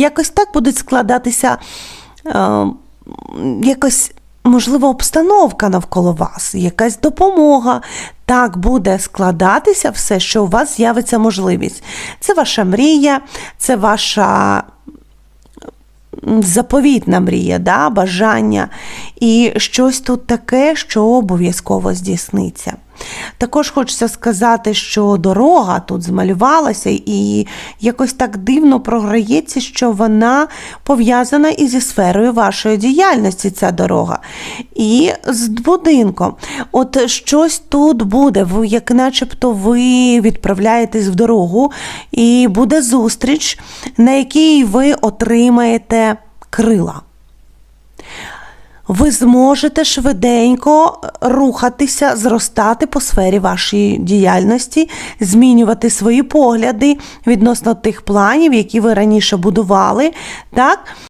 якось так будуть складатися е, якось. Можливо, обстановка навколо вас, якась допомога. Так буде складатися все, що у вас з'явиться можливість. Це ваша мрія, це ваша заповітна мрія, да, бажання. І щось тут таке, що обов'язково здійсниться. Також хочеться сказати, що дорога тут змалювалася і якось так дивно програється, що вона пов'язана і зі сферою вашої діяльності, ця дорога. І з будинком. От щось тут буде, як начебто ви відправляєтесь в дорогу, і буде зустріч, на якій ви отримаєте крила ви зможете швиденько рухатися, зростати по сфері вашої діяльності, змінювати свої погляди відносно тих планів, які ви раніше будували. Так?